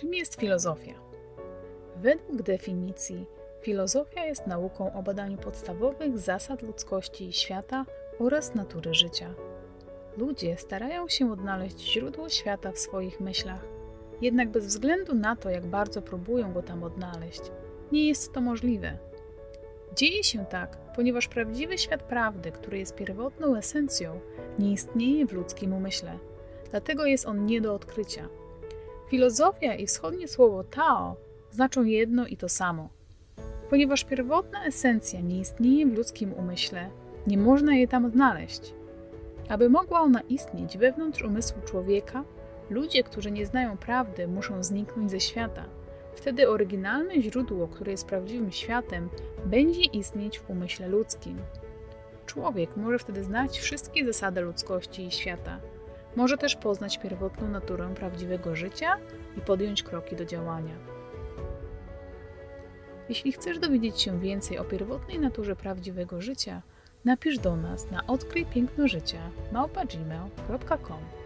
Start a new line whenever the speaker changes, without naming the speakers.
Czym jest filozofia? Według definicji, filozofia jest nauką o badaniu podstawowych zasad ludzkości i świata oraz natury życia. Ludzie starają się odnaleźć źródło świata w swoich myślach, jednak bez względu na to, jak bardzo próbują go tam odnaleźć, nie jest to możliwe. Dzieje się tak, ponieważ prawdziwy świat prawdy, który jest pierwotną esencją, nie istnieje w ludzkim umyśle. Dlatego jest on nie do odkrycia. Filozofia i wschodnie słowo Tao znaczą jedno i to samo. Ponieważ pierwotna esencja nie istnieje w ludzkim umyśle, nie można jej tam znaleźć. Aby mogła ona istnieć wewnątrz umysłu człowieka, ludzie, którzy nie znają prawdy, muszą zniknąć ze świata. Wtedy oryginalne źródło, które jest prawdziwym światem, będzie istnieć w umyśle ludzkim. Człowiek może wtedy znać wszystkie zasady ludzkości i świata. Może też poznać pierwotną naturę prawdziwego życia i podjąć kroki do działania. Jeśli chcesz dowiedzieć się więcej o pierwotnej naturze prawdziwego życia, napisz do nas na odkryjpięknożycia małpa gmail.com